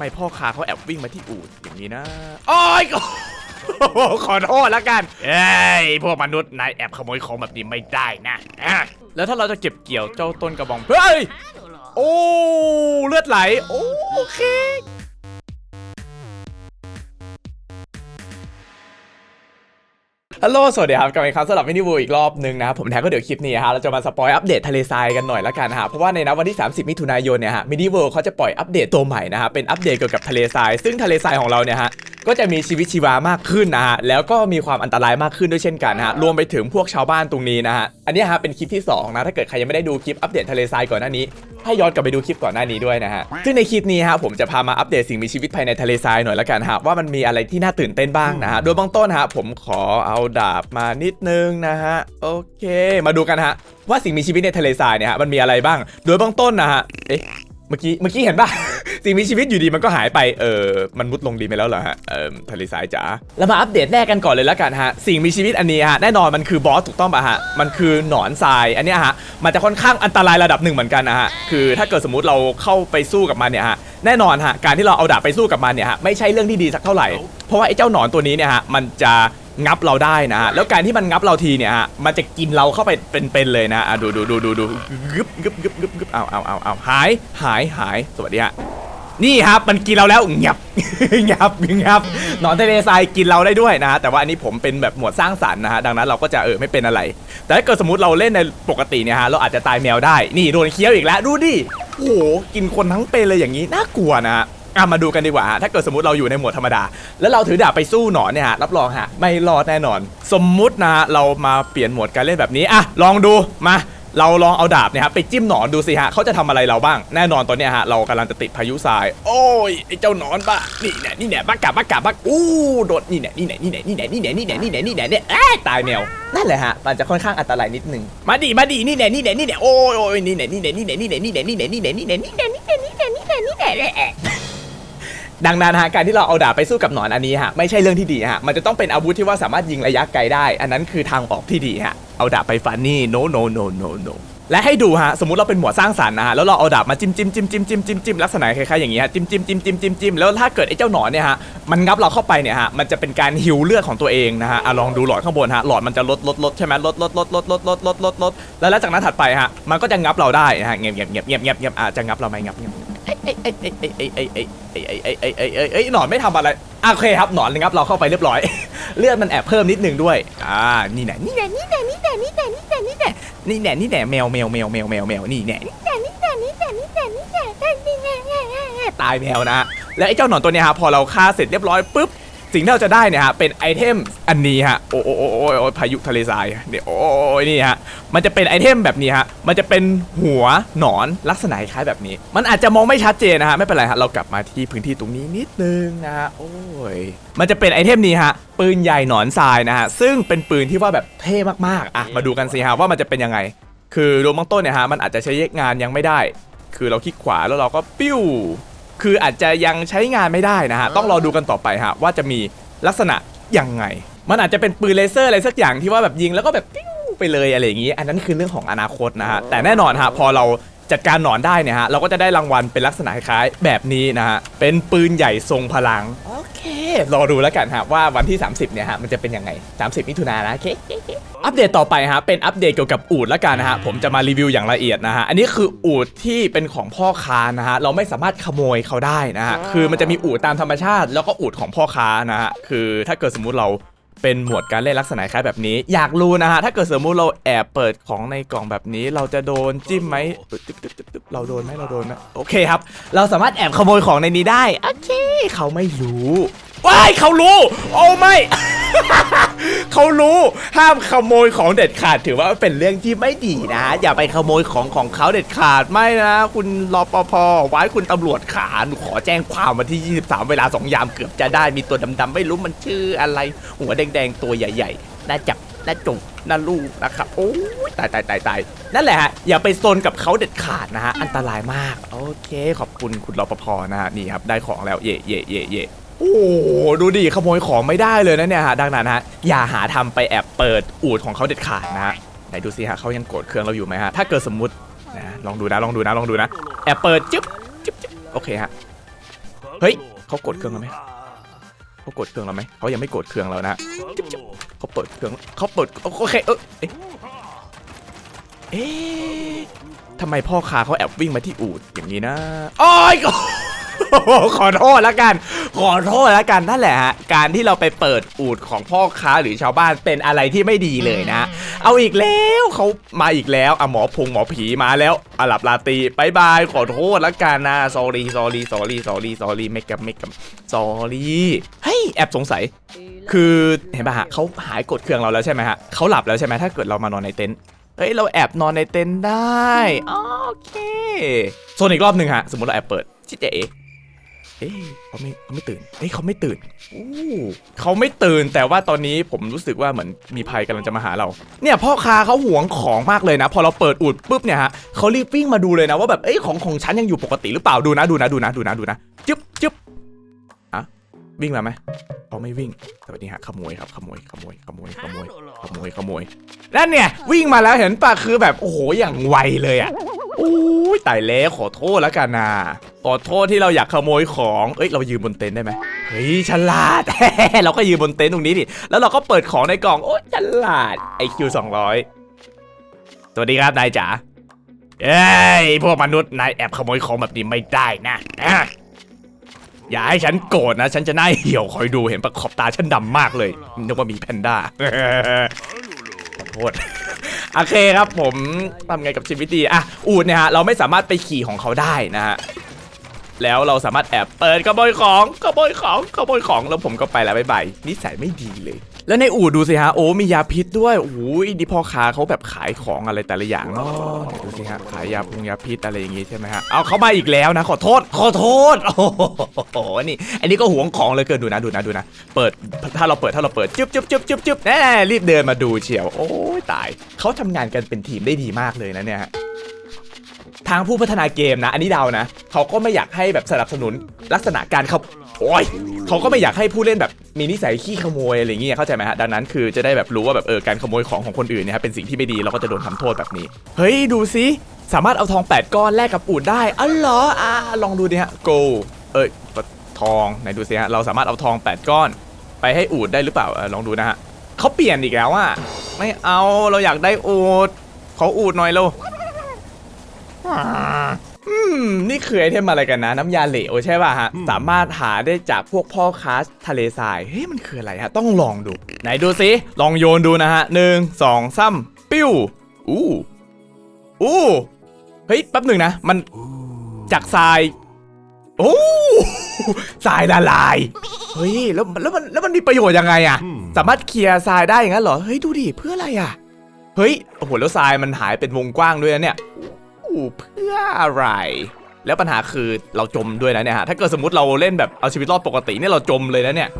ไมพ่อค้าเขาแอบวิ่งมาที่อู่อย่างนี้นะโอ้ยโอ้โหขอโทษแล้วกัน เอ้ยพวกมนุษย์นายแอบขโมยของแบบนี้ไม่ได้นะอะแล้วถ้าเราจะเก็บเกี่ยวเจ้าต้นกระบอง เฮ้ย โอ้ เลือดไหล โอเค ฮัลโหล สวัสดีครับกลับมาอีกครั้งสำหรับมินิวูอีกรอบหนึ่งนะครับผมแทนก็เดี๋ยวคลิปนี้ฮะเราจะมาสปอยอัปเดตทะเลทรายกันหน่อยละกันฮะเพราะว่าในนัดวันที่ 30 มิถุนายนเนี่ยฮะมินิวูเขาจะปล่อยอัปเดตตัวใหม่นะฮะเป็นอัปเดตเกี่ยวกับทะเลทรายซึ่งทะเลทรายของเราเนี่ยฮะก็จะมีชีวิตชีวามากขึ้นนะฮะแล้วก็มีความอันตรายมากขึ้นด้วยเช่นกันฮะรวมไปถึงพวกชาวบ้านตรงนี้นะฮะอันนี้ฮะเป็นคลิปที่สองนะถ้าเกิดใครยังไม่ได้ดูคลิปอัปเดตทะเลทรายก่อนหน้านี้ให้ย้อนกลับไปดูคลิปก่อนหน้านี้ด้วยนะฮะซึ่งในคลิปนี้ฮะผมจะพามาอัปเดตสิ่งมีชีวิตภายในทะเลทรายหน่อยละกันฮะว่ามันมีอะไรที่น่าตื่นเต้นบ้างนะฮะโดยเบื้องต้นฮะผมขอเอาดาบมานิดนึงนะฮะ โอเค มาดูกันฮะ ว่าสิ่งมีชีวิตในทะเลทรายเนี่ยฮะมันมีอะไรบ้าง โดยเบื้องต้นนะฮะ เอ๊ะ เมื่อกี้ เมื่อกี้เห็นป่ะ สิ่งมีชีวิตอยู่ดีมันก็หายไป เออ มันมุดลงดีไปแล้วเหรอฮะ เออทะเลทรายจ๋าแล้วมาอัปเดตแรกกันก่อนเลยละกันฮะ สิ่งมีชีวิตอันนี้ฮะ แน่นอนมันคือบอสถูกต้องป่ะฮะ มันคือหนอนทราย อันเนี้ยฮะ มันจะค่อนข้างอันตรายระดับหนึ่งเหมือนกันนะฮะ คือถ้าเกิดสมมติเราเข้าไปสู้กับมันเนี่ยฮะ แน่นอนฮะ การที่เราเอาดาบไปสู้กับมันเนี่ยฮะ ไม่ใช่เรื่องที่ดีสักเท่าไหร่ เพราะว่าไอ้เจ้าหนอนตัวนี้เนี่ยฮะ มันจะ งับเราได้นะฮะแล้วการที่มันงับเราทีเนี่ยฮะมันจะกินเราเข้าไปเป็นๆเลยนะอะดูดูดูดูดูกึบกึบกึบกึบกึบเอาเอาเอาเอาหายหายหายสวัสดีฮะนี่ครับมันกินเราแล้วงับงับงับหนอนทะเลทรายกินเราได้ด้วยนะฮะแต่ว่าอันนี้ผมเป็นแบบหมวดสร้างสรรค์นะฮะดังนั้นเราก็จะเออไม่เป็นอะไร แต่ถ้าเกิดสมมติเราเล่นในปกติเนี่ยฮะเราอาจจะตายแมวได้ นี่โดนเคี้ยวอีกแล้วดูดิโอ้โหกินคนทั้งเป็นเลยอย่างนี้น่ากลัวนะฮะ อะมาดูกันดีกว่าฮะถ้าเกิดสมมติเราอยู่ในหมวดธรรมดา แล้วเราถือดาบไปสู้หนอนเนี่ยฮะรับรองฮะไม่รอดแน่นอน สมมุตินะฮะเรามาเปลี่ยนหมวดการเล่นแบบนี้อะลองดูมาเราลองเอาดาบเนี่ยฮะไปจิ้มหนอนดูสิฮะเขาจะทำอะไรเราบ้างแน่นอนตอนเนี้ยฮะเรากำลังจะติดพายุทราย โอ้ยไอ้เจ้าหนอนบ้านี่แน่นี่แน่บ้ากาบ้ากาบ้าอู้โดดนี่แน่นี่แน่นี่แน่นี่แน่นี่แน่นี่แน่นี่แน่นี่แน่เนี่ยเอ้ยตายแมวนั่นแหละฮะมันจะค่อนข้างอันตรายนิดนึงมาดิมาดินี่แน่นี่แน่นี่แน่โอ้ยโอ้ยนี่แน่นี่แน่นี่แน่นี่แน่นี่แน่นี่แน่นี่แน่นี่แน่นี่แน่นี่แน่นี่แน่นี่แน่นี่แน่นี่แน่ ดังนั้นฮะการที่เราเอาดาบไปสู้กับหนอนอันนี้ฮะไม่ใช่เรื่องที่ดีฮะมันจะต้องเป็นอาวุธที่ว่าสามารถยิงระยะไกลได้ อันนั้นคือทางออกที่ดีฮะเอาดาบไปฟันนี่ no no no no no และให้ดูฮะสมมติเราเป็นหมวดสร้างสรรค์นะฮะแล้วเราเอาดาบมาจิ้มจิ้มจิ้มจิ้มจิ้มจิ้มจิ้มลักษณะคล้ายๆอย่างนี้ฮะจิ้มจิ้มจิ้มจิ้มจิ้มจิ้มแล้วถ้าเกิดไอ้เจ้าหนอนเนี่ยฮะมันงับเราเข้าไปเนี่ยฮะมันจะเป็นการหิวเลือดของตัวเองนะฮะอะลองดูหลอดข้างบนฮะหลอดมันจะลดลดลดใช่ไหมลดลดลดลดลดลดลดลดลดแล้วหลังจากนั้นถัดไปฮะมันก็จะงับเราได้นะฮะเงียบเงียบเงียบเงียบเงียบเงียบอะจะงับเราไหมงับเงียบ เอ้ยเอ้ยเอ้ยเอ้ยเอ้ยเอ้ยเอ้ยเอ้ยเอ้ยเอ้ยเอ้ยเอ้ยเอ้หนอนไม่ทำอะไรโอเคครับหนอนนะครับเราเข้าไปเรียบร้อย เลือดมันแอบเพิ่มนิดนึงด้วย อ่า นี่แหละนี่แหละนี่แหละนี่แหละนี่แหละนี่แหละนี่แหละนี่แหละนี่แหละแมวแมวแมวแมวแมวแมวนี่แหละนี่แหละนี่แหละนี่แหละนี่แหละนี่แหละนี่แหละนี่แหละตายแมวนะ แล้วไอ้เจ้าหนอนตัวเนี้ยฮะพอเราฆ่าเสร็จเรียบร้อยปุ๊บ สิ่งที่เราจะได้เนี่ยฮะเป็นไอเทมอันนี้ฮะโอ้โอ้โอ้โอ้พายุทะเลทรายเดี๋ยโอ้ยนี่ฮะมันจะเป็นไอเทมแบบนี้ฮะมันจะเป็นหัวหนอนลักษณะคล้ายแบบนี้ มันอาจจะมองไม่ชัดเจนนะฮะไม่เป็นไรฮะเรากลับมาที่พื้นที่ตรงนี้นิดนึงนะฮะโอ้ยมันจะเป็นไอเทมนี้ฮะปืนใหญ่หนอนทรายนะฮะซึ่งเป็นปืนที่ว่าแบบเท่มากๆอะมาดูกันสิฮะว่ามันจะเป็นยังไง คือโดยเบื้องต้นเนี่ยฮะมันอาจจะใช้งานยังไม่ได้ คือเราคลิกขวาแล้วเราก็ปิ้ว คืออาจจะยังใช้งานไม่ได้นะฮะ ต้องรอดูกันต่อไปฮะว่าจะมีลักษณะยังไง มันอาจจะเป็นปืนเลเซอร์อะไรสักอย่างที่ว่าแบบยิงแล้วก็แบบปิ้วไปเลยอะไรอย่างนี้ อันนั้นคือเรื่องของอนาคตนะฮะ แต่แน่นอนฮะพอเรา จัดการหนอนได้เนี่ยฮะเราก็จะได้รางวัลเป็นลักษณะคล้ายๆแบบนี้นะฮะเป็นปืนใหญ่ทรงพลังโอเครอดูแล้วกันฮะว่าวันที่ 30เนี่ยฮะมันจะเป็นยังไง 30 มิถุนายนนะโอเคอัปเดตต่อไปฮะเป็นอัปเดตเกี่ยวกับอูดแล้วกันนะฮะผมจะมารีวิวอย่างละเอียดนะฮะอันนี้คืออูดที่เป็นของพ่อค้านะฮะเราไม่สามารถขโมยเขาได้นะฮะคือมันจะมีอูดตามธรรมชาติ แล้วก็อูดของพ่อค้านะฮะคือถ้าเกิดสมมุติเรา เป็นหมวดการเล่นลักษณะคล้ายแบบนี้ อยากรู้นะฮะ ถ้าเกิดสมมุติเราแอบเปิดของในกล่องแบบนี้ เราจะโดนจิ้มไหมเราโดนไหมเราโดนไหมโอเคครับ เราสามารถแอบขโมยของในนี้ได้ โอเค เขาไม่รู้ ว้ายเขารู้ โอ้ไม่ เขารู้ห้ามขโมยของเด็ดขาดถือว่าเป็นเรื่องที่ไม่ดีนะอย่าไปขโมยของของเขาเด็ดขาดไม่นะ คุณรปภไว้คุณตำรวจขาหนูขอแจ้งความวันที่ 23 เวลาสองยามเกือบจะได้มีตัวดำๆไม่รู้มันชื่ออะไร หัวแดงๆตัวใหญ่ๆน่าจับน่าจุกน่าลูกนะครับโอ้ยตายตายตายตายนั่นแหละฮะอย่าไปโซนกับเขาเด็ดขาดนะฮะอันตรายมาก โอเค ขอบคุณคุณรปภนะฮะนี่ครับได้ของแล้วเย่เย่เย่เย่ โอ้โหดูดิขโมยของไม่ได้เลยนะเนี่ยฮะดังนั้นฮะอย่าหาทำไปแอบเปิดอูดของเขาเด็ดขาดนะฮะไหนดูสิฮะเขายังโกรธเคืองเราอยู่ไหมฮะถ้าเกิดสมมตินะลองดูนะลองดูนะลองดูนะแอบเปิดจึ๊บจึ๊บจึ๊บโอเคฮะเฮ้ยเขากดเครื่องแล้วไหมเขากดเครื่องแล้วไหมเขายังไม่กดเครื่องแล้วนะจิ๊บจิ๊บเขาเปิดเครื่องเขาเปิดโอเคเออเอ๊ะเอ๊ะทำไมพ่อค้าเขาแอบวิ่งมาที่อูดอย่างนี้นะโอ้ย ขอโทษแล้วกัน ขอโทษแล้วกันนั่นแหละฮะการที่เราไปเปิดอูดของพ่อค้าหรือชาวบ้านเป็นอะไรที่ไม่ดีเลยนะ เอาอีกแล้วเขามาอีกแล้วอะหมอพงหมอผีมาแล้วอาหลับลาตรีบายบายขอโทษแล้วกันนะ sorry sorry sorry sorry sorry ไม่กับไม่กับ sorry เฮ้ยแอบสงสัย คือเห็นป่ะฮะเขาหายกดเครื่องเราแล้วใช่ไหมฮะเขาหลับแล้วใช่ไหมถ้าเกิดเรามานอนในเต็นท์เฮ้ยเราแอบนอนในเต็นท์ได้ โอเคโซนอีกรอบหนึ่งฮะ สมมติเราแอบเปิดชิเจ๋ เอ้ยเขาไม่เขาไม่ตื่นเอ้ยเขาไม่ตื่นอู้เขาไม่ตื่นแต่ว่าตอนนี้ผมรู้สึกว่าเหมือนมีภัยกำลังจะมาหาเรา เนี่ยพ่อค้าเขาหวงของมากเลยนะ พอเราเปิดอุดปุ๊บเนี่ยฮะเขารีบวิ่งมาดูเลยนะว่าแบบเอ้ยของของฉันยังอยู่ปกติหรือเปล่าดูนะดูนะดูนะดูนะดูนะจึ๊บจึ๊บ วิ่งมาไหมเขาไม่วิ่งสวัสดีฮะขโมยครับขโมยขโมยขโมยขโมยขโมยขโมยนั่นเนี่ยวิ่งมาแล้วเห็นปะคือแบบโอ้โหอย่างไวเลยอะอู้ยตายแล้วขอโทษแล้วกันนะขอโทษที่เราอยากขโมยของเอ้ยเรายืนบนเต็นท์ได้ไหมเฮ้ยฉลาด เราก็ยืนบนเต็นท์ตรงนี้ดิแล้วเราก็เปิดของในกล่องโอ้ยฉลาด IQ 200สวัสดีครับนายจ๋าเอ้ยพวกมนุษย์นายแอบขโมยของแบบนี้ไม่ได้นะ อย่าให้ฉันโกรธนะ ฉันจะหน้าเหี่ยวคอยดูเห็นประขอบตาฉันดำมากเลยนึกว่ามีแพนด้าขอโทษโอเคครับผมทำไงกับชีวิตดีอะอูดเนี่ยฮะเราไม่สามารถไปขี่ของเขาได้นะฮะแล้วเราสามารถแอบเปิดขโมยของขโมยของขโมยของแล้วผมก็ไปแล้วบ๊ายบายนิสัยไม่ดีเลย แล้วในอู่ดูสิฮะโอ้มียาพิษด้วยโอ้ยดีพ่อค้าเขาแบบขายของอะไรแต่ละอย่างเนาะดูสิฮะขายยาพุงยาพิษอะไรอย่างงี้ใช่ไหมฮะเอาเขามาอีกแล้วนะ ขอโทษขอโทษโอ้โหนี่ อันนี้ก็หวงของเลยเกินดูนะดูนะดูนะ เปิดถ้าเราเปิดถ้าเราเปิดจึ๊บจึ๊บจึ๊บจึ๊บจึ๊บแน่รีบเดินมาดูเชียว โอ้ยตายเขาทำงานกันเป็นทีมได้ดีมากเลยนะเนี่ยทางผู้พัฒนาเกมนะ อันนี้เดานะเขาก็ไม่อยากให้แบบสนับสนุนลักษณะการเขา โอ้ยเขาก็ไม่อยากให้ผู้เล่นแบบมีนิสัยขี้ขโมยอะไรอย่างเงี้ยเข้าใจไหมฮะดังนั้นคือจะได้แบบรู้ว่าแบบเออการขโมยของของคนอื่นเนี่ยครับเป็นสิ่งที่ไม่ดีเราก็จะโดนทำโทษแบบนี้ เฮ้ยดูสิสามารถเอาทอง 8 ก้อนแลกกับอูดได้อ๋อเหรออ่าลองดูดิฮะ go เอ้ยทองไหนดูสิฮะเราสามารถเอาทอง 8 ก้อน ไปให้อูดได้หรือเปล่าลองดูนะฮะเขาเปลี่ยนอีกแล้วอะไม่เอาเราอยากได้อูดขออูดหน่อยเร็ว อืม นี่คือไอเทมอะไรกันนะ น้ำยาเหลวใช่ป่ะฮะ สามารถหาได้จากพวกพ่อค้าทะเลทราย เฮ้ย มันคืออะไรฮะ ต้องลองดู ไหนดูสิ ลองโยนดูนะฮะหนึ่งสองซ้ำปิ้ว อู้ อู้ เฮ้ย แป๊บหนึ่งนะ มันจากทราย โอ้ทรายละลาย เฮ้ย แล้วแล้วมันแล้วมันมีประโยชน์ยังไงอะสามารถเคลียร์ทรายได้อย่างนั้นเหรอ เฮ้ย ดูดิ เพื่ออะไรอะเฮ้ย โอ้โห แล้วทรายมันหายเป็นวงกว้างด้วยนะเนี่ยอู้ เพื่ออะไร แล้วปัญหาคือเราจมด้วยนะเนี่ยฮะถ้าเกิดสมมติเราเล่นแบบเอาชีวิตรอดปกติเนี่ยเราจมเลยนะเนี่ย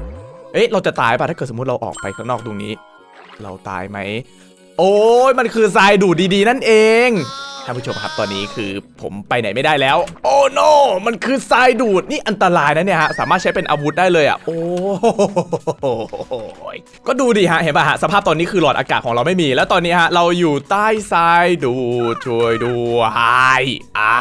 เอ๊ะเราจะตายป่ะถ้าเกิดสมมติเราออกไปข้างนอกตรงนี้ เราตายไหมโอ้ยมันคือทรายดูดดีๆ นั่นเอง ท่านผู้ชมครับตอนนี้คือผมไปไหนไม่ได้แล้ว โอ้โนมันคือทรายดูดนี่อันตรายนะเนี่ยฮะสามารถใช้เป็นอาวุธได้เลยอะโอ้ก็ดูดิฮะเห็นป่ะฮะสภาพตอนนี้คือหลอดอากาศของเราไม่มี แล้วตอนนี้ฮะเราอยู่ใต้ทรายดูดช่วยด้วยอ่า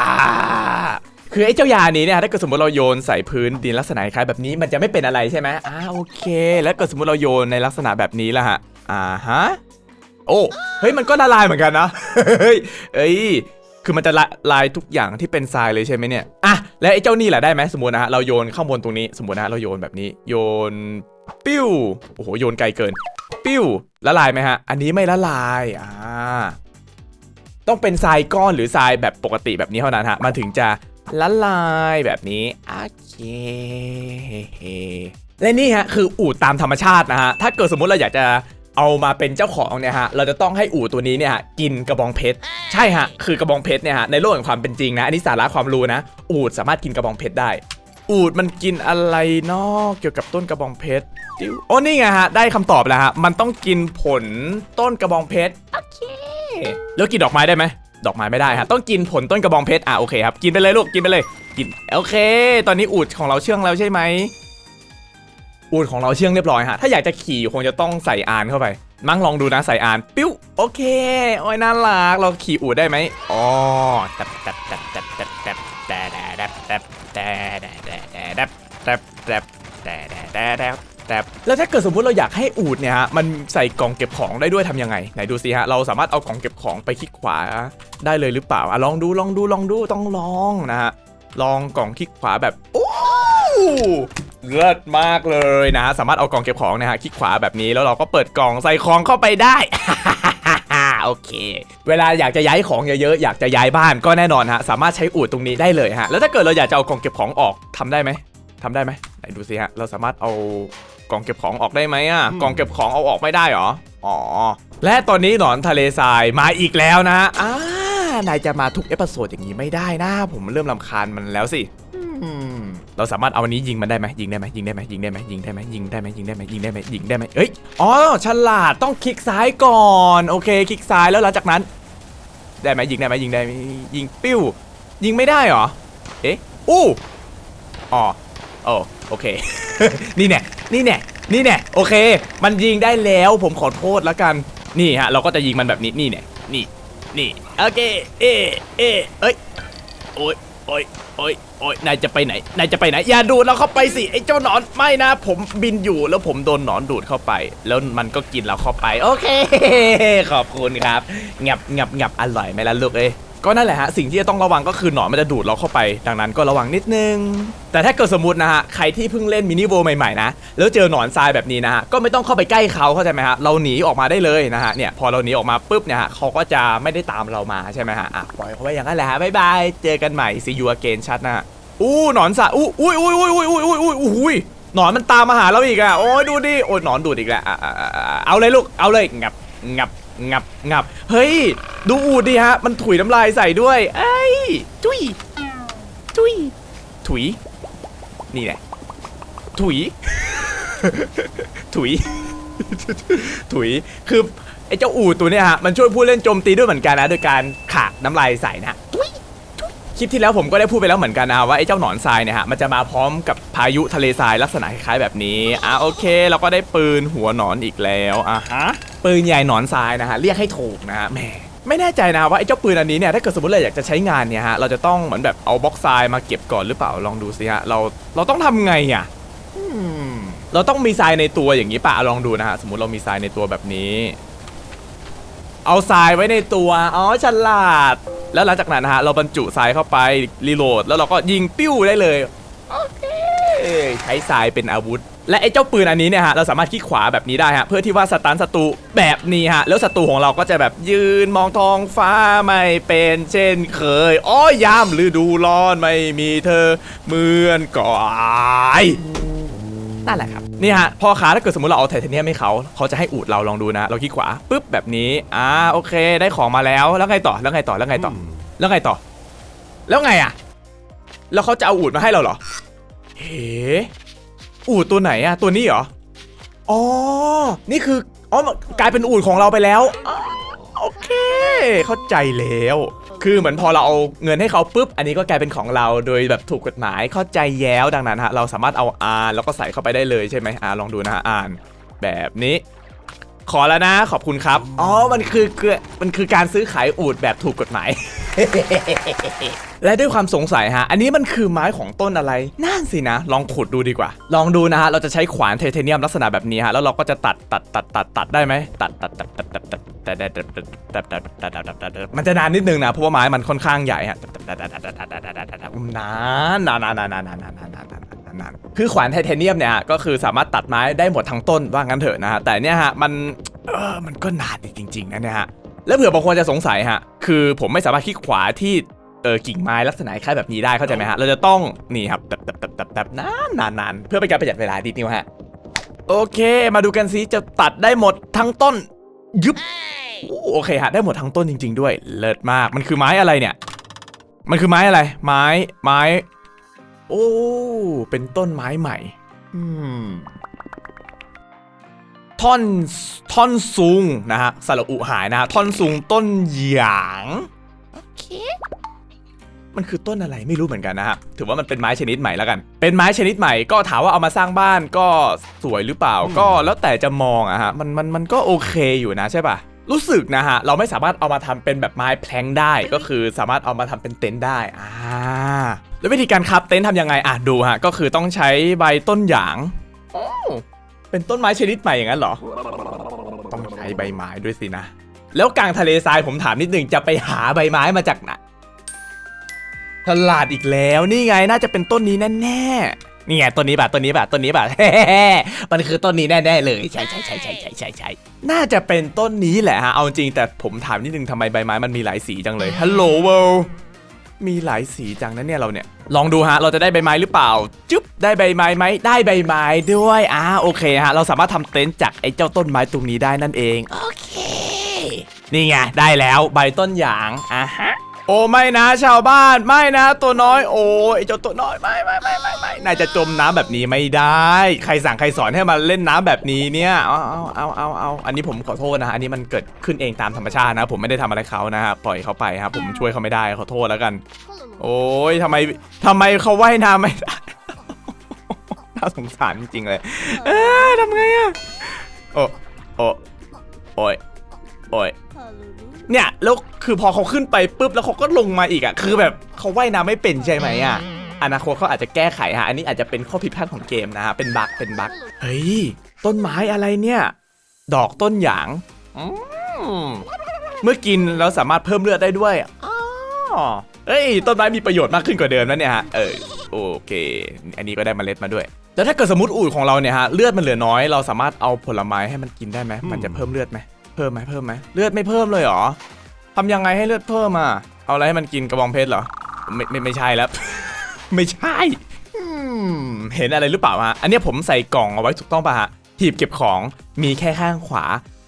คือไอ้เจ้ายานี้เนี่ยถ้าเกิดสมมติเราโยนใส่พื้นดินลักษณะคล้ายแบบนี้มันจะไม่เป็นอะไรใช่ไหมอ่าโอเค แล้วเกิดสมมติเราโยนในลักษณะแบบนี้ละฮะอ่าฮะ โอ้เฮ้ยมันก็ละลายเหมือนกันนะเฮ้ยเอ้ยคือมันจะละลายทุกอย่างที่เป็นทรายเลยใช่ไหมเนี่ยอะแล้วไอ้เจ้านี่แหละได้ไหมสมมตินะฮะเราโยนข้างบนตรงนี้สมมตินะเราโยนแบบนี้ โยนปิ้วโอ้โหโยนไกลเกิน ปิ้วละลายไหมฮะ อันนี้ไม่ละลายอ่าต้องเป็นทรายก้อนหรือทรายแบบปกติแบบนี้เท่านั้นฮะมันถึงจะละลายแบบนี้โอเคและนี่ฮะคืออูดตามธรรมชาตินะฮะถ้าเกิดสมมติเราอยากจะ เอามาเป็นเจ้าของเนี่ยฮะเราจะต้องให้อูดตัวนี้เนี่ยฮะกินกระบองเพชรใช่ฮะคือกระบองเพชรเนี่ยฮะในโลกแห่งความเป็นจริงนะอันนี้สาระความรู้นะ อูดสามารถกินกระบองเพชรได้ อูดมันกินอะไรนอกเกี่ยวกับต้นกระบองเพชรจิ้วโอ้นี่ไงฮะได้คำตอบแล้วฮะมันต้องกินผลต้นกระบองเพชรโอเคแล้วกินดอกไม้ได้ไหมดอกไม้ไม่ได้ฮะต้องกินผลต้นกระบองเพชรอะโอเคครับกินไปเลยลูกกินไปเลยกินโอเค ตอนนี้อูดของเราเชื่องแล้วใช่ไหม อูดของเราเชื่องเรียบร้อยฮะ ถ้าอยากจะขี่คงจะต้องใส่อานเข้าไป มั่งลองดูนะใส่อาน ปิ้ว โอเค โอ้ยน่ารัก เราขี่อูดได้ไหมอ๋อตับตับตับตับตับตับแต่แต่แต่แต่แต่แต่แต่แต่แตบแตบแต่แต่แต่แต่แต่แล้วถ้าเกิดสมมติเราอยากให้อูดเนี่ยฮะ มันใส่กล่องเก็บของได้ด้วยทำยังไง ไหนดูสิฮะ เราสามารถเอากล่องเก็บของไปคลิกขวาได้เลยหรือเปล่าอะลองดูลองดูลองดูต้องลองนะฮะ ลองกล่องคลิกขวาแบบโอ้ เลิศมากเลยนะฮะสามารถเอากล่องเก็บของนะฮะคลิกขวาแบบนี้แล้วเราก็เปิดกล่องใส่ของเข้าไปได้ โอเค เวลาอยากจะย้ายของเยอะๆอยากจะย้ายบ้านก็แน่นอนฮะสามารถใช้อูดตรงนี้ได้เลยฮะแล้วถ้าเกิดเราอยากจะเอากล่องเก็บของออกทำได้ไหมทำได้ไหมไหนดูสิฮะเราสามารถเอากล่องเก็บของออกได้ไหมอะกล่องเก็บของเอาออกไม่ได้เหรออ๋อและตอนนี้หนอนทะเลทรายมาอีกแล้วนะฮะอ่านายจะมาทุกเอพิโซดอย่างนี้ไม่ได้นะผมเริ่มลำคาญมันแล้วสิอืม เราสามารถเอาอันนี้ยิงมันได้ไหมยิงได้ไหมยิงได้ไหมยิงได้ไหมยิงได้ไหมยิงได้ไหมยิงได้ไหมยิงได้ไหมยิงได้ไหมเอ้ยอ๋อฉลาดต้องคลิกซ้ายก่อนโอเคคลิกซ้ายแล้วหลังจากนั้น ได้ไหมยิงได้ไหมยิงได้ไหมยิงปิ้ว ยิงไม่ได้เหรอเอ๊ะอู้อ๋อโอ้โอเค นี่แน่นี่แน่นี่แน่โอเค มันยิงได้แล้วผมขอโทษแล้วกันนี่ฮะเราก็จะยิงมันแบบนี้นี่แน่นี่นี่โอเคเอะเอะเอ้ยโอ้ย โอ้ยโอ้ยโอ้ยนายจะไปไหน นายจะไปไหน อย่าดูดเราเข้าไปสิ ไอ้เจ้าหนอน ไม่นะ ผมบินอยู่แล้วผมโดนหนอนดูดเข้าไป แล้วมันก็กินเราเข้าไป โอเค ขอบคุณครับ งับงับงับอร่อยไหมล่ะลูกเอ้ ก็นั่นแหละฮะสิ่งที่จะต้องระวังก็คือหนอนมันจะดูดเราเข้าไป ดังนั้นก็ระวังนิดนึง แต่ถ้าเกิดสมมตินะฮะใครที่เพิ่งเล่นมินิโวใหม่ๆนะแล้วเจอหนอนทรายแบบนี้นะฮะก็ไม่ต้องเข้าไปใกล้เขาเข้าใจไหมฮะเราหนีออกมาได้เลยนะฮะเนี่ยพอเราหนีออกมาปุ๊บเนี่ยฮะเขาก็จะไม่ได้ตามเรามาใช่ไหมฮะอะปล่อยเขาไว้อย่างนั้นแหละฮะบ๊ายบายเจอกันใหม่ see you again ชัดนะฮะอู้หนอนสายอู้อุ้ยอุ้ยอุ้ยอุ้ยอุ้ยอุ้ยอุ้ยอุ้ยหนอนมันตามมาหาเราอีกอะโอ้ยดูดิโอ้ยหนอนดูดอีกแล้วเอาเลยลูกเอาเลยงับงับ งับงับเฮ้ย ดูอูดดิฮะ มันถุยน้ำลายใส่ด้วย เอ้ย จุยจุยถุย นี่แหละ ถุย ถุย ถุย คือไอ้เจ้าอูดตัวเนี้ยฮะ มันช่วยผู้เล่นโจมตีด้วยเหมือนกันนะ โดยการขากน้ำลายใส่นะ คลิปที่แล้วผมก็ได้พูดไปแล้วเหมือนกันนะว่าไอ้เจ้าหนอนทรายเนี่ยฮะมันจะมาพร้อมกับพายุทะเลทรายลักษณะคล้ายๆแบบนี้อะโอเคเราก็ได้ปืนหัวหนอนอีกแล้วอะฮะปืนใหญ่หนอนทรายนะฮะเรียกให้ถูกนะฮะแหมไม่แน่ใจนะว่าไอ้เจ้าปืนอันนี้เนี่ยถ้าเกิดสมมติเราอยากจะใช้งานเนี่ยฮะเราจะต้องเหมือนแบบเอาบล็อกทรายมาเก็บก่อนหรือเปล่าลองดูสิฮะเราเราต้องทำไงอะอืมเราต้องมีทรายในตัวอย่างนี้ป่ะลองดูนะฮะสมมติเรามีทรายในตัวแบบนี้ เอาทรายไว้ในตัวอ๋อฉลาด แล้วหลังจากนั้นนะฮะเราบรรจุทรายเข้าไปรีโหลดแล้วเราก็ยิงปิ้วได้เลยโอเคใช้ทรายเป็นอาวุธ และไอ้เจ้าปืนอันนี้เนี่ยฮะเราสามารถคลิกขวาแบบนี้ได้ฮะเพื่อที่ว่าสตันศัตรูแบบนี้ฮะแล้วศัตรูของเราก็จะแบบยืนมองท้องฟ้าไม่เป็นเช่นเคยอ้อยามฤดูร้อนไม่มีเธอเหมือนก่อน นั่นแหละครับนี่ฮะพ่อค้าถ้าเกิดสมมติเราเอาไทเทเนียมให้เขาเขาจะให้อูดเราลองดูนะ เราคลิกขวาปุ๊บแบบนี้อ่าโอเค ได้ของมาแล้วแล้วไงต่อแล้วไงต่อแล้วไงต่อ แล้วไงต่อ แล้วไงอะแล้วเขาจะเอาอูดมาให้เราเหรอเฮ้อูดตัวไหนอะตัวนี้เหรออ๋อนี่คืออ๋อกลายเป็นอูดของเราไปแล้วอ๋อโอเค เข้าใจแล้ว คือเหมือนพอเราเอาเงินให้เขาปุ๊บ อันนี้ก็กลายเป็นของเราโดยแบบถูกกฎหมายเข้าใจแย้วดังนั้นฮะเราสามารถเอาอ่านแล้วก็ใส่เข้าไปได้เลยใช่ไหมอ่าลองดูนะฮะอ่านแบบนี้ ขอแล้วนะ ขอบคุณครับ อ๋อ มันคือคือมันคือการซื้อขายอูดแบบถูกกฎหมาย และด้วยความสงสัยฮะ อันนี้มันคือไม้ของต้นอะไร นั่นสินะ ลองขุดดูดีกว่า ลองดูนะฮะ เราจะใช้ขวานไทเทเนียมลักษณะแบบนี้ฮะ แล้วเราก็จะตัดตัดตัดตัดตัดได้ไหม ตัดตัดตัดตัดตัดตัดตัดตัดตัดตัดตัดตัดตัดตัดตัดตัดมันจะนานนิดนึงนะ เพราะว่าไม้มันค่อนข้างใหญ่ฮะนานนานนานนานนานนานนาน นานนานนานนานคือขวานไทเทเนียมเนี่ยฮะก็คือสามารถตัดไม้ได้หมดทั้งต้นว่างั้นเถอะนะฮะแต่เนี่ยฮะมันเออมันก็นานอีกจริงๆนะเนี่ยฮะแล้วเผื่อบางคนจะสงสัยฮะคือผมไม่สามารถคลิกขวาที่เออกิ่งไม้ลักษณะคล้ายแบบนี้ได้เข้าใจไหมฮะเราจะต้องนี่ครับแบบแบบแบบแบบแบบนานนานนานเพื่อเป็นการประหยัดเวลาดิดนิ้วฮะโอเค มาดูกันซิจะตัดได้หมดทั้งต้นยึบอู้โอเคฮะได้หมดทั้งต้นจริง ๆ ด้วย เลิศมากมันคือไม้อะไรเนี่ย มันคือไม้อะไร ไม้ไม้ โอ้ เป็นต้นไม้ใหม่อืมท่อนท่อนซุงนะฮะสระอุหายนะฮะท่อนซุงต้นหยางโอเคมันคือต้นอะไรไม่รู้เหมือนกันนะฮะถือว่ามันเป็นไม้ชนิดใหม่แล้วกัน เป็นไม้ชนิดใหม่ก็ถามว่าเอามาสร้างบ้านก็สวยหรือเปล่า ก็แล้วแต่จะมองอะฮะมันมันมันก็โอเคอยู่นะใช่ปะรู้สึกนะฮะเราไม่สามารถเอามาทำเป็นแบบไม้แพลงได้ ก็คือสามารถเอามาทำเป็นเต็นท์ได้อ่า แล้ววิธีการคับเต็นท์ทำยังไงอะดูฮะก็คือต้องใช้ใบต้นหยางอ๋อเป็นต้นไม้ชนิดใหม่อย่างนั้นเหรอ ต้องใช้ใบไม้ด้วยสินะ แล้วกลางทะเลทรายผมถามนิดหนึ่งจะไปหาใบไม้มาจากไหนฉลาดอีกแล้วนี่ไงน่าจะเป็นต้นนี้แน่ๆนี่ไงต้นนี้แบบต้นนี้แบบต้นนี้แบบมันคือต้นนี้แน่ๆเลยใช่ใช่ใช่ใช่ใช่ใช่ใช่น่าจะเป็นต้นนี้แหละฮะเอาจริงแต่ผมถามนิดนึงทำไมใบไม้มันมีหลายสีจังเลยฮัลโหลเวล มีหลายสีจังนะเนี่ยเราเนี่ย ลองดูฮะ เราจะได้ใบไม้หรือเปล่า จุ๊บ ได้ใบไม้ไหม ได้ใบไม้ด้วย อ่า โอเคฮะ เราสามารถทำเต็นท์จากไอ้เจ้าต้นไม้ตรงนี้ได้นั่นเอง โอเค นี่ไง ได้แล้ว ใบต้นหยาง อะฮะ โอ้ไม่นะชาวบ้านไม่นะ ตัวน้อย โอ้ไอเจ้าตัวน้อยไม่ไม่ไม่ไม่ไม่นายจะจมน้ำแบบนี้ไม่ได้ ใครสั่งใครสอนให้มาเล่นน้ำแบบนี้เนี่ยเอาเอาเอาเอาเอาอันนี้ผมขอโทษนะฮะอันนี้มันเกิดขึ้นเองตามธรรมชาตินะ ผมไม่ได้ทำอะไรเขานะฮะปล่อยเขาไปครับผมช่วยเขาไม่ได้ขอโทษแล้วกัน โอ้ยทำไมทำไมเขาว่ายน้ำไม่ได้น่าสงสารจริงๆเลย เอ๊ะทำไงอะโอ้โอ้โอ้ยโอ้ย เนี่ยแล้วคือพอเขาขึ้นไปปุ๊บแล้วเขาก็ลงมาอีกอะคือแบบเขาว่ายน้ำไม่เป็นใช่ไหมอะอนาคตเขาอาจจะแก้ไขฮะอันนี้อาจจะเป็นข้อผิดพลาดของเกมนะฮะเป็นบั๊กเป็นบั๊กเฮ้ยต้นไม้อะไรเนี่ย ดอกต้นหยางเมื่อกินแล้วสามารถเพิ่มเลือดได้ด้วยอ๋อเอ้ยต้นไม้มีประโยชน์มากขึ้นกว่าเดิมแล้วเนี่ยฮะเออโอเค อันนี้ก็ได้เมล็ดมาด้วยแล้วถ้าเกิดสมมติอูดของเราเนี่ยฮะเลือดมันเหลือน้อยเราสามารถเอาผลไม้ให้มันกินได้ไหมมันจะเพิ่มเลือดไหม พิ่มไหมเพิ่มไหมเลือดไม่เพิ่มเลยเหรอทำยังไงให้เลือดเพิ่มอะเอาอะไรให้มันกินกระบองเพชรเหรอไม่ไม่ไม่ใช่แล้ว ไม่ใช่เห็นอะไรหรือเปล่าฮะอันนี้ผมใส่กล่องเอาไว้ถูกต้องป่ะฮะหีบเก็บของมีแค่ข้างขวา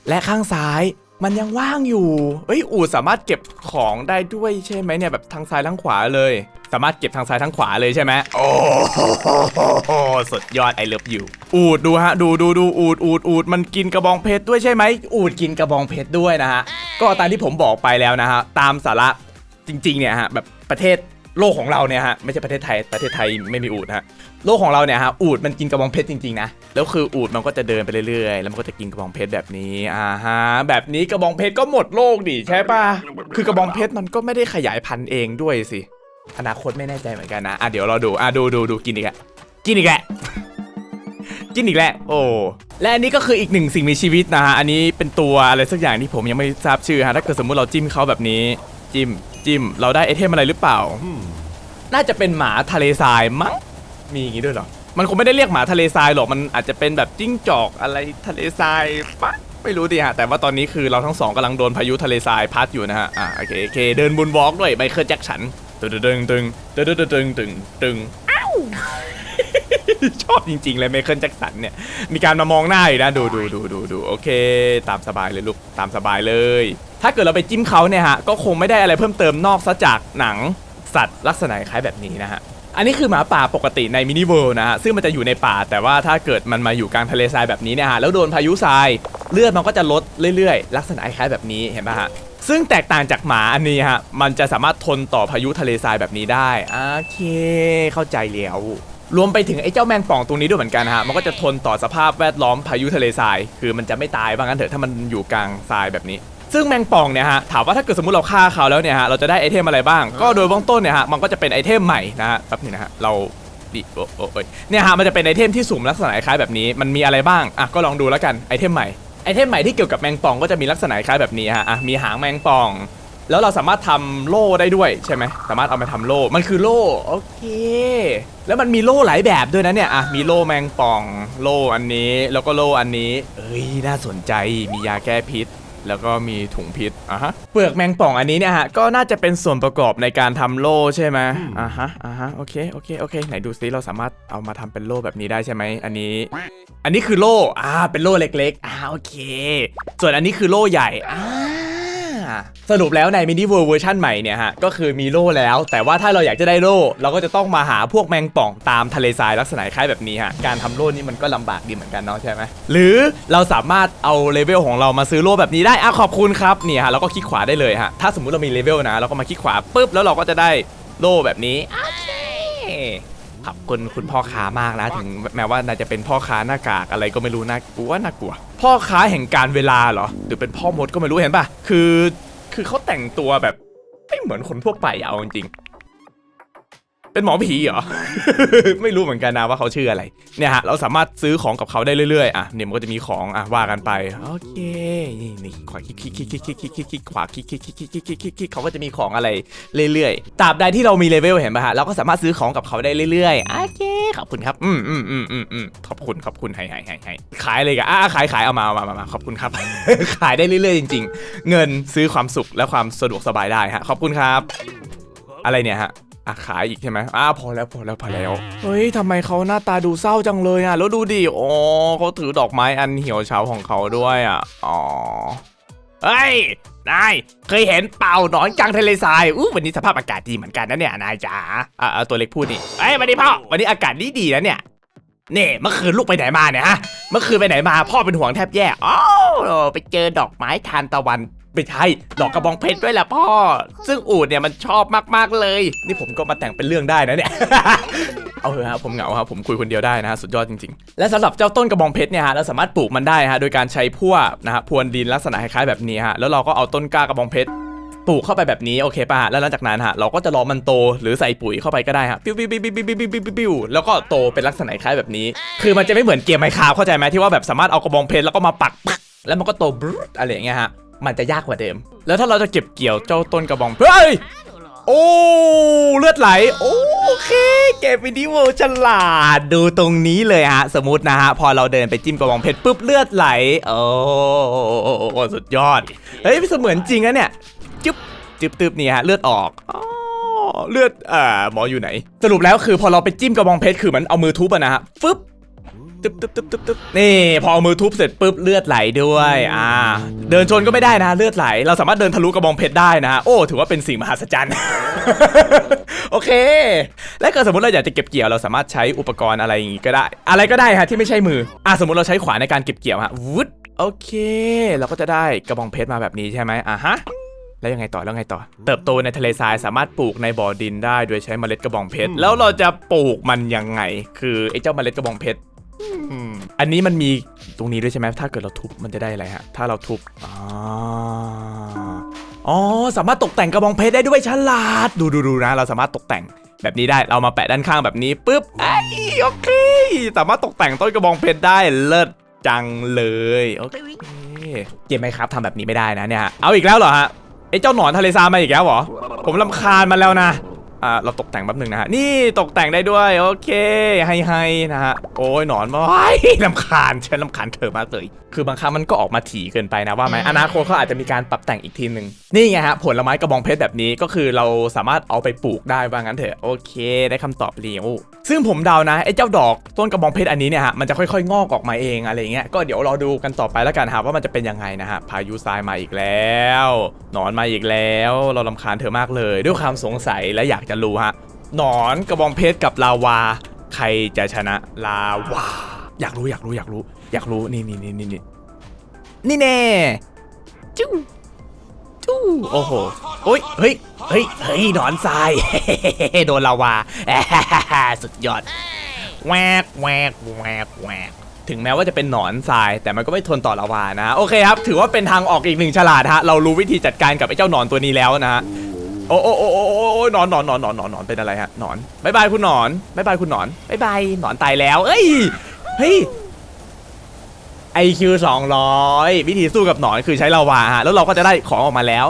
และข้างซ้าย มันยังว่างอยู่ เอ้ย อูดสามารถเก็บของได้ด้วยใช่ไหมเนี่ยแบบทางซ้ายทั้งขวาเลย สามารถเก็บทางซ้ายทั้งขวาเลยใช่ไหมโอ้โหสุดยอดไอเลิฟยูอูดดูฮะ ดูดูดูอูดอูดอูดมันกินกระบองเพชรด้วยใช่ไหม อูดกินกระบองเพชรด้วยนะฮะ ก็ตามที่ผมบอกไปแล้วนะฮะ ตามสาระจริงๆเนี่ยฮะแบบประเทศโลกของเราเนี่ยฮะไม่ใช่ประเทศไทยประเทศไทยไม่มีอูดฮะ โลกของเราเนี่ยฮะอูดมันกินกระบองเพชรจริงๆนะแล้วคืออูดมันก็จะเดินไปเรื่อยๆ แล้วมันก็จะกินกระบองเพชรแบบนี้อ่าฮะแบบนี้กระบองเพชรก็หมดโลกดิใช่ปะคือกระบองเพชรมันก็ไม่ได้ขยายพันธุ์เองด้วยสิอนาคตไม่แน่ใจเหมือนกันนะอะเดี๋ยวเราดูอะดูดูดูกินอีกแล้วกินอีกแล้วกินอีกแล้วโอ้และอันนี้ก็คืออีกหนึ่งสิ่งมีชีวิตนะฮะอันนี้เป็นตัวอะไรสักอย่างที่ผมยังไม่ทราบชื่อฮะถ้าเกิดสมมุติเราจิ้มเขาแบบนี้จิ้มจิ้มเราได้ไอเทมอะไรหรือเปล่า น่าจะเป็นหมาทะเลทรายมั้ง มีอย่างงี้ด้วยเหรอ มันคงไม่ได้เรียกหมาทะเลทรายหรอก มันอาจจะเป็นแบบจิ้งจอกอะไรทะเลทรายปะไม่รู้ดิฮะ แต่ว่าตอนนี้คือเราทั้งสองกำลังโดนพายุทะเลทรายพัดอยู่นะฮะ อ่าโอเคโอเค เดินบนวอล์กด้วยไมเคิลแจ็คสัน ตึงตึงตึงตึงตึงตึงตึงตึงอ้าว ชอบจริงๆเลยไมเคิลแจ็คสันเนี่ย มีการมามองหน้าอยู่นะ ดูดูดูดูดูโอเค ตามสบายเลยลูก ตามสบายเลย ถ้าเกิดเราไปจิ้มเขาเนี่ยฮะ ก็คงไม่ได้อะไรเพิ่มเติมนอกซะจากหนังสัตว์ลักษณะคล้ายแบบนี้นะฮะ อันนี้คือหมาป่าปกติในมินิเวิลด์นะฮะซึ่งมันจะอยู่ในป่า แต่ว่าถ้าเกิดมันมาอยู่กลางทะเลทรายแบบนี้เนี่ยฮะแล้วโดนพายุทรายเลือดมันก็จะลดเรื่อยๆ ลักษณะคล้ายแบบนี้เห็นปะฮะซึ่งแตกต่างจากหมาอันนี้ฮะมันจะสามารถทนต่อพายุทะเลทรายแบบนี้ได้โอเค เข้าใจแล้วรวมไปถึงไอ้เจ้าแมงป่องตรงนี้ด้วยเหมือนกันฮะมันก็จะทนต่อสภาพแวดล้อมพายุทะเลทราย คือมันจะไม่ตายว่างั้นเถอะถ้ามันอยู่กลางทรายแบบนี้ ซึ่งแมงป่องเนี่ยฮะถามว่าถ้าเกิดสมมติเราฆ่าเขาแล้วเนี่ยฮะเราจะได้ไอเทมอะไรบ้าง ก็โดยเบื้องต้นเนี่ยฮะมันก็จะเป็นไอเทมใหม่นะฮะแป๊บหนึงนะฮะเราดิโอ้โอ้ยเนี่ยฮะมันจะเป็นไอเทมที่สุ่มลักษณะคล้ายแบบนี้มันมีอะไรบ้างอะก็ลองดูแล้วกันไอเทมใหม่ไอเทมใหม่ที่เกี่ยวกับแมงป่องก็จะมีลักษณะคล้ายแบบนี้ฮะอะมีหางแมงป่อง แล้วเราสามารถทำโล่ได้ด้วยใช่ไหมสามารถเอามาทำโล่มันคือโล่โอเค แล้วมันมีโล่หลายแบบด้วยนะเนี่ยอะมีโล่แมงป่อง โล่อันนี้แล้วก็โล่อันนี้ เอ้ยน่าสนใจมียาแก้พิษ แล้วก็มีถุงพิษอะฮะเปลือกแมงป่องอันนี้เนี่ยฮะก็น่าจะเป็นส่วนประกอบในการทำโล่ใช่ไหมอะฮะอะฮะโอเคโอเคโอเคไหนดูซิเราสามารถเอามาทำเป็นโล่แบบนี้ได้ใช่ไหมอันนี้ อันนี้คือโล่อ่าเป็นโล่เล็กๆอ่าโอเค ส่วนอันนี้คือโล่ใหญ่อ่า สรุปแล้วในมินิเวิร์เวอร์ชันใหม่เนี่ยฮะก็คือมีโล่แล้ว แต่ว่าถ้าเราอยากจะได้โล่เราก็จะต้องมาหาพวกแมงป่องตามทะเลทรายลักษณะคล้ายแบบนี้ฮะการทำโล่นี่มันก็ลำบากดีเหมือนกันเนาะใช่ไหมหรือเราสามารถเอาเลเวลของเรามาซื้อโล่แบบนี้ได้อะขอบคุณครับเนี่ยฮะเราก็คลิกขวาได้เลยฮะถ้าสมมุติเรามีเลเวลนะเราก็มาคลิกขวาปุ๊บแล้วเราก็จะได้โล่แบบนี้โอเค ขอบคุณคุณพ่อค้ามากนะถึงแม้ว่าน่าจะเป็นพ่อค้าหน้ากากอะไรก็ไม่รู้น่ากลัวน่ากลัว พ่อค้าแห่งการเวลาเหรอหรือเป็นพ่อมดก็ไม่รู้เห็นปะคือ คือเขาแต่งตัวแบบไม่เหมือนคนทั่วไปอะเอาจริง เป็นหมอผีเหรอ ไม่รู้เหมือนกันนะว่าเขาชื่ออะไร เนี่ยฮะ เราสามารถซื้อของกับเขาได้เรื่อยๆ อะ เนี่ยมันก็จะมีของอะว่ากันไป โอเค นี่นี่ขวาคลิกคลิกคลิกคลิกคลิกคลิกคลิกคลิกขวาคลิกคลิกคลิกคลิกคลิกคลิกคลิกคลิกเขาก็จะมีของอะไรเรื่อยๆตราบใดที่เรามีเลเวลเห็นป่ะฮะ เราก็สามารถซื้อของกับเขาได้เรื่อยๆ โอเค ขอบคุณครับ อืมอืมอืมอืมอืมขอบคุณขอบคุณให้ให้ให้ให้ขายเลยกันอะขายขายเอามาเอามาเอามาขอบคุณครับ ขายได้เรื่อยๆจริง ๆ เงินซื้อความสุขและความสะดวกสบายได้ฮะ ขอบคุณครับ อะไรเนี่ยฮะ อะขายอีกใช่ไหมอ้าพอแล้วพอแล้วพอแล้วเฮ้ยทำไมเขาหน้าตาดูเศร้าจังเลยอะแล้วดูดิอ๋อเขาถือดอกไม้อันเหี่ยวเฉาของเขาด้วยอะอ๋อเฮ้ยนายเคยเห็นเป่าหนอนกลางทะเลทรายอู้วันนี้สภาพอากาศดีเหมือนกันนะเนี่ยนายจ๋าอ่าตัวเล็กพูดนี่เอ้ยวันนี้พ่อวันนี้อากาศดีดีนะเนี่ยนี่เมื่อคืนลูกไปไหนมาเนี่ยฮะเมื่อคืนไปไหนมาพ่อเป็นห่วงแทบแย่อ๋อไปเจอดอกไม้ทานตะวัน ไม่ใช่ดอกกระบองเพชรด้วยแหละพ่อ ซึ่งอูดเนี่ยมันชอบมากๆเลย นี่ผมก็มาแต่งเป็นเรื่องได้นะเนี่ย เอาเถอะฮะผมเหงาครับผมคุยคนเดียวได้นะฮะสุดยอดจริงๆ และสำหรับเจ้าต้นกระบองเพชรเนี่ยฮะเราสามารถปลูกมันได้ฮะโดยการใช้พั่วนะฮะพรวนดินลักษณะคล้ายๆแบบนี้ฮะแล้วเราก็เอาต้นกล้ากระบองเพชรปลูกเข้าไปแบบนี้โอเคป่ะฮะแล้วหลังจากนั้นฮะเราก็จะรอมันโตหรือใส่ปุ๋ยเข้าไปก็ได้ฮะปิ้วปิ้วปิ้วปิ้วปิ้วปิ้วปิ้วปิ้วปิ้วแล้วก็โตเป็นลักษณะคล้ายแบบนี้ คือมันจะไม่เหมือนเกมไมค์คาฟเข้าใจไหมที่ว่าแบบสามารถเอากระบองเพชรแล้วก็มาปักปักแล้วมันก็โตบร๊ดอะไรอย่างเงี้ยฮะ มันจะยากกว่าเดิม แล้วถ้าเราจะเก็บเกี่ยวเจ้าต้นกระบองเฮ้ยโอ้เลือดไหลโอเคเก็บวิดีโอฉลาดดูตรงนี้เลยฮะ สมมตินะฮะ พอเราเดินไปจิ้มกระบองเพชรปุ๊บเลือดไหล โอ้สุดยอด เฮ้ยเสมือนจริงนะเนี่ยจึ๊บจึ๊บตึบนี่ฮะเลือดออกเลือดอ่าหมออยู่ไหน สรุปแล้วคือพอเราไปจิ้มกระบองเพชรคือมันเอามือทุบอะนะฮะฟึบ ตึ๊บตึ๊บตึ๊บตึ๊บตึ๊บนี่พอเอามือทุบเสร็จปุ๊บเลือดไหลด้วย อ่า เดินชนก็ไม่ได้นะ เลือดไหล เราสามารถเดินทะลุกระบองเพชรได้นะ โอ้ ถือว่าเป็นสิ่งมหัศจรรย์ โอเค และเกิดสมมติเราอยากจะเก็บเกี่ยวเราสามารถใช้อุปกรณ์อะไรอย่างงี้ก็ได้ อะไรก็ได้ฮะที่ไม่ใช่มือ อะสมมติเราใช้ขวานในการเก็บเกี่ยวฮะวุดโอเค เราก็จะได้กระบองเพชรมาแบบนี้ใช่ไหมอะฮะแล้วยังไงต่อแล้วไงต่อ เติบโตในทะเลทรายสามารถปลูกในบ่อดินได้โดยใช้เมล็ดกระบองเพชรแล้วเราจะปลูกมันยังไง คือไอ้เจ้าเมล็ดกระบองเพชร อันนี้มันมีตรงนี้ด้วยใช่ไหมถ้าเกิดเราทุบมันจะได้อะไรฮะ ถ้าเราทุบอ๋ออ๋อสามารถตกแต่งกระบองเพชรได้ด้วยฉลาด ดูดูดูนะ เราสามารถตกแต่งแบบนี้ได้เรามาแปะด้านข้างแบบนี้ปุ๊บไอ้โอเค สามารถตกแต่งต้นกระบองเพชรได้เลิศจังเลยโอเคเกมไหมครับทำแบบนี้ไม่ได้นะเนี่ยเอาอีกแล้วเหรอฮะไอ้เจ้าหนอนทะเลทรายมาอีกแล้วเหรอผมลำคาญมันแล้วนะ อ่าเราตกแต่งแป๊บหนึ่งนะฮะ นี่ตกแต่งได้ด้วย โอเคให้ให้นะฮะ โอ้ยหนอนมาว้ายลำคาญฉันลำคาญเธอมากเลย คือบางครั้งมันก็ออกมาถี่เกินไปนะว่าไหมอนาคตเขาอาจจะมีการปรับแต่งอีกทีหนึ่งนี่ไงฮะ ผลไม้กระบองเพชรแบบนี้ก็คือเราสามารถเอาไปปลูกได้ว่างั้นเถอะ โอเค ได้คำตอบเรียวซึ่งผมเดานะไอ้เจ้าดอกต้นกระบองเพชรอันนี้เนี่ยฮะมันจะค่อยๆ งอกออกมาเองอะไรเงี้ยก็เดี๋ยวรอดูกันต่อไปแล้วกันฮะว่ามันจะเป็นยังไงนะฮะพายุทรายมาอีกแล้ว หนอนมาอีกแล้ว เราลำคาญเธอมากเลย ด้วยความสงสัยและอยากจะรู้ฮะหนอนกระบองเพชรกับลาวา ใครจะชนะลาวา อยากรู้อยากรู้อยากรู้ อยากรู้นี่นี่นี่นี่นี่นี่แน่จู้จู้โอ้โหโอ้ยเฮ้ยเฮ้ยเฮ้ยหนอนทรายโดนลาวาสุดยอดแวกแวกแวกแวกถึงแม้ว่าจะเป็นหนอนทราย แต่มันก็ไม่ทนต่อลาวานะ โอเคครับ ถือว่าเป็นทางออกอีกหนึ่งฉลาดฮะ เรารู้วิธีจัดการกับไอ้เจ้าหนอนตัวนี้แล้วนะฮะ โอ้โอ้โอ้โอ้โอ้โอ้หนอนหนอนหนอนหนอนหนอนหนอนเป็นอะไรฮะหนอนบายบายคุณหนอนบายบายคุณหนอนบายบายหนอนตายแล้ว เอ้ยเฮ้ยไอคิวสองร้อยวิธีสู้กับหนอนคือใช้ลาวาฮะแล้วเราก็จะได้ของออกมาแล้ว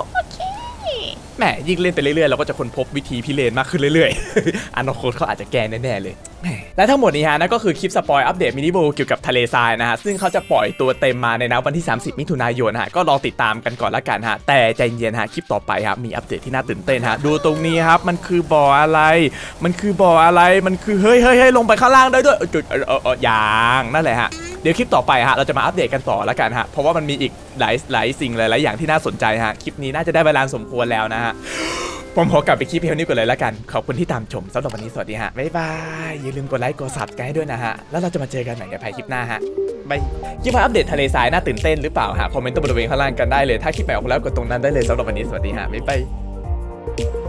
แหมยิ่งเล่นไปเรื่อยๆเราก็จะค้นพบวิธีพิเรนมากขึ้นเรื่อยๆ อนาคตเขาอาจจะแก้แน่ๆเลยแหมและทั้งหมดนี้ฮะนั่นก็คือคลิปสปอยอัปเดตมินิโบเกี่ยวกับทะเลทรายนะฮะซึ่งเขาจะปล่อยตัวเต็มมาในนะวันที่ 30 มิถุนายนฮะก็รอติดตามกันก่อนละกันฮะแต่ใจเย็นฮะคลิปต่อไปครับมีอัปเดตที่น่าตื่นเต้นฮะดูตรงนี้ครับมันคือบ่ออะไร มันคือบ่ออะไรมันคือเฮ้ยเฮ้ยเฮ้ยลงไปข้างล่างได้ด้วยจุดเออเออเออยางนั่นแหละฮะ เดี๋ยวคลิปต่อไปฮะเราจะมาอัปเดตกันต่อละกันฮะเพราะว่ามันมีอีกหลายหลายสิ่งหลายๆอย่างที่น่าสนใจฮะคลิปนี้น่าจะได้เวลาสมควรแล้วนะฮะผมขอกลับไปคลิปเพียงนี้ก่อนเลยละกันขอบคุณที่ตามชมสำหรับวันนี้สวัสดีฮะบ๊ายบายอย่าลืมกดไลค์กดซับกันให้ด้วยนะฮะแล้วเราจะมาเจอกันใหม่ในภายคลิปหน้าฮะบายคลิปอัปเดตทะเลทรายน่าตื่นเต้นหรือเปล่าฮะคอมเมนต์ตรงบริเวณข้างล่างกันได้เลยถ้าคลิปใหม่ออกแล้วกดตรงนั้นได้เลยสำหรับวันนี้สวัสดีฮะบ๊ายบาย